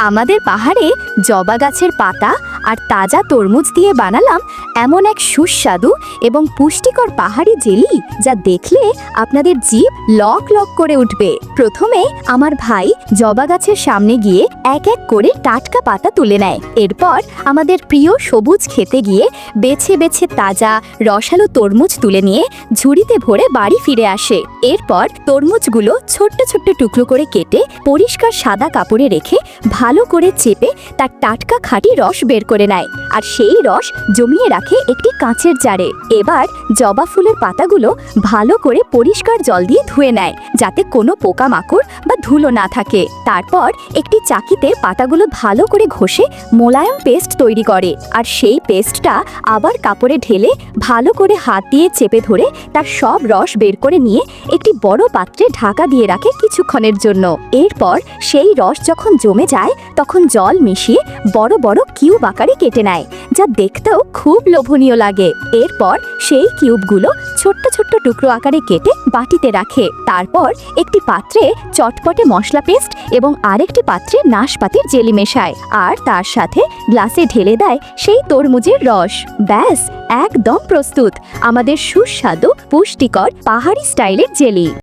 আমাদের পাহাড়ে জবা গাছের পাতা আর তাজা তরমুজ দিয়ে বানালাম এমন এক সুস্বাদু এবং পুষ্টিকর পাহাড়ি জেলি যা দেখলে আপনাদের জিভ লক লক করে উঠবে। প্রথমে আমার ভাই জবা গাছের সামনে গিয়ে এক এক করে টাটকা পাতা তুলে নেয়। এরপর আমাদের প্রিয় সবুজ খেতে গিয়ে বেছে বেছে তাজা রসালো তরমুজ তুলে নিয়ে ঝুড়িতে ভরে বাড়ি ফিরে আসে। এরপর তরমুজগুলো ছোট্ট ছোট্ট টুকরো করে কেটে পরিষ্কার সাদা কাপড়ে রেখে ভালো করে চেপে তার টাটকা খাঁটি রস বের করে নেয়। আর সেই রস জমিয়ে রাখে একটি কাঁচের জারে। এবার জবা ফুলের পাতাগুলো ভালো করে পরিষ্কার জল দিয়ে ধুয়ে নেয়, যাতে কোনো পোকামাকড় বা ধুলো না থাকে। তারপর একটি চাকিতে পাতাগুলো ভালো করে ঘষে মোলায়ম পেস্ট তৈরি করে। আর সেই পেস্টটা আবার কাপড়ে ঢেলে ভালো করে হাত দিয়ে চেপে ধরে তার সব রস বের করে নিয়ে একটি বড় পাত্রে ঢাকা দিয়ে রাখে কিছুক্ষণের জন্য। এরপর সেই রস যখন জমে যায়, তখন জল মিশিয়ে বড় বড় কিউব আকারে কেটে নেয়, যা দেখতেও খুব লোভনীয় লাগে। এরপর সেই কিউবগুলো ছোট্ট ছোট্ট টুকরো আকারে কেটে বাটিতে রাখে। তারপর একটি পাত্রে চটপটে মশলা পেস্ট এবং আরেকটি পাত্রে নাশপাতির জেলি মেশায় আর তার সাথে গ্লাসে ঢেলে দেয় সেই তরমুজের রস। ব্যাস, একদম প্রস্তুত। আমাদের সুস্বাদু, পুষ্টিকর, পাহাড়ি স্টাইলের জেলি।